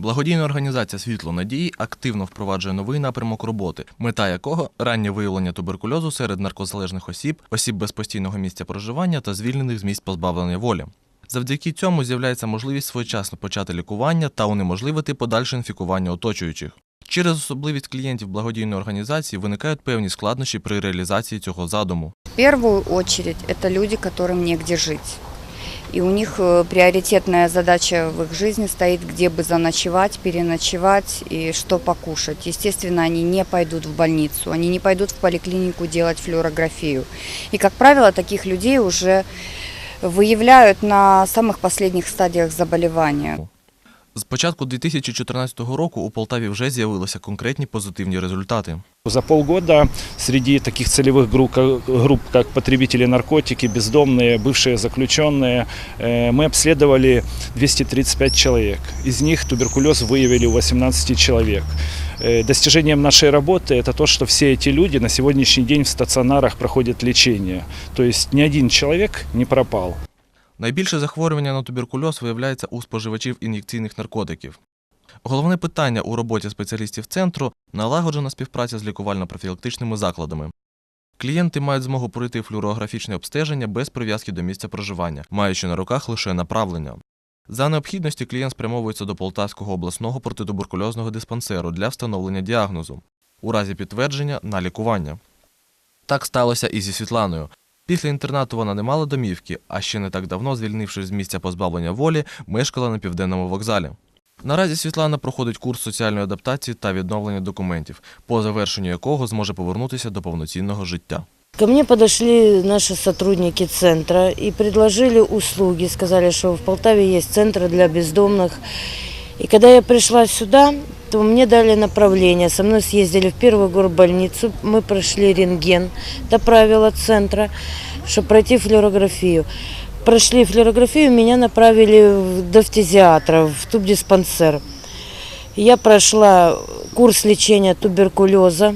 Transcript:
Благодійна організація Світло надії активно впроваджує новий напрямок роботи, мета якого раннє виявлення туберкульозу серед наркозалежних осіб, осіб без постійного місця проживання та звільнених з місць позбавлення волі. Завдяки цьому з'являється можливість своєчасно почати лікування та унеможливити подальше інфікування оточуючих. Через особливість клієнтів благодійної організації виникають певні складнощі при реалізації цього задуму. В первую очередь это люди, которым негде жить. И у них э, приоритетная задача в их жизни стоит, где бы заночевать, переночевать и что покушать. Естественно, они не пойдут в больницу, они не пойдут в поликлинику делать флюорографию. И, как правило, таких людей уже выявляют на самых последних стадиях заболевания. З початку 2014 року у Полтаві вже з'явилися конкретні позитивні результати. За полгода среди таких целевых групп, как- групп, как потребители наркотики, бездомные, бывшие заключенные, э, мы обследовали 235 человек. Из них туберкулез выявили у 18 человек. Э, Достижением нашей работы это то, что все эти люди на сегодняшний день в стационарах проходят лечение. То есть ни один человек не пропал. Найбільше захворювання на туберкульоз виявляється у споживачів ін'єкційних наркотиків. Головне питання у роботі спеціалістів центру налагоджена співпраця з лікувально-профілактичними закладами. Клієнти мають змогу пройти флюорографічне обстеження без прив'язки до місця проживання, маючи на руках лише направлення. За необхідності клієнт спрямовується до Полтавського обласного протитуберкульозного диспансеру для встановлення діагнозу, у разі підтвердження на лікування. Так сталося і зі Світланою. Після інтернату вона не мала домівки, а ще не так давно, звільнившись з місця позбавлення волі, мешкала на південному вокзалі. Наразі Світлана проходить курс соціальної адаптації та відновлення документів, по завершенню якого зможе повернутися до повноцінного життя. Ко мне подошли наши сотрудники центра и предложили услуги. Сказали, что в Полтаве есть центр для бездомных. И когда я пришла сюда, то мне дали направление. Со мной съездили в первую горбольницу, мы прошли рентген до правила центра, чтобы пройти флюорографию. Прошли флюорографию, меня направили в- до фтизиатра, в тубдиспансер. Я прошла курс лечения туберкулеза.